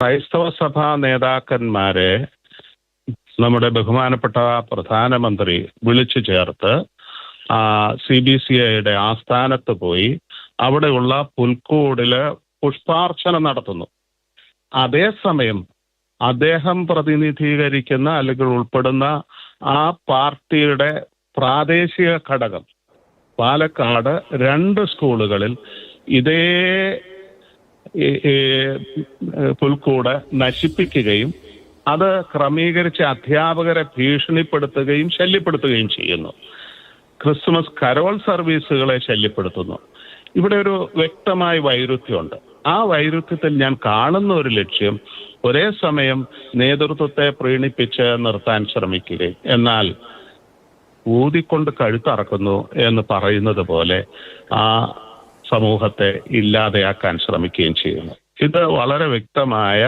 ക്രൈസ്തവ സഭാ നേതാക്കന്മാരെ നമ്മുടെ ബഹുമാനപ്പെട്ട പ്രധാനമന്ത്രി വിളിച്ചു ചേർത്ത് സി ബി സി ഐയുടെ ആസ്ഥാനത്ത് പോയി അവിടെയുള്ള പുൽക്കൂടിൽ പുഷ്പാർച്ചന നടത്തുന്നു. അതേസമയം അദ്ദേഹം പ്രതിനിധീകരിക്കുന്ന അല്ലെങ്കിൽ ഉൾപ്പെടുന്ന ആ പാർട്ടിയുടെ പ്രാദേശിക ഘടകം പാലക്കാട് രണ്ട് സ്കൂളുകളിൽ ഇതേ പുൽക്കൂട് നശിപ്പിക്കുകയും അത് ക്രമീകരിച്ച് അധ്യാപകരെ ഭീഷണിപ്പെടുത്തുകയും ശല്യപ്പെടുത്തുകയും ചെയ്യുന്നു. ക്രിസ്മസ് കരോൾ സർവീസുകളെ ശല്യപ്പെടുത്തുന്നു. ഇവിടെ ഒരു വ്യക്തമായ വൈരുദ്ധ്യമുണ്ട്. ആ വൈരുദ്ധ്യത്തിൽ ഞാൻ കാണുന്ന ഒരു ലക്ഷ്യം ഒരേ സമയം നേതൃത്വത്തെ പ്രീണിപ്പിച്ച് നിർത്താൻ ശ്രമിക്കുകയും എന്നാൽ ഊതിക്കൊണ്ട് കഴുത്തറക്കുന്നു എന്ന് പറയുന്നത് പോലെ ആ സമൂഹത്തെ ഇല്ലാതെയാക്കാൻ ശ്രമിക്കുകയും ചെയ്യുന്നു. ഇത് വളരെ വ്യക്തമായ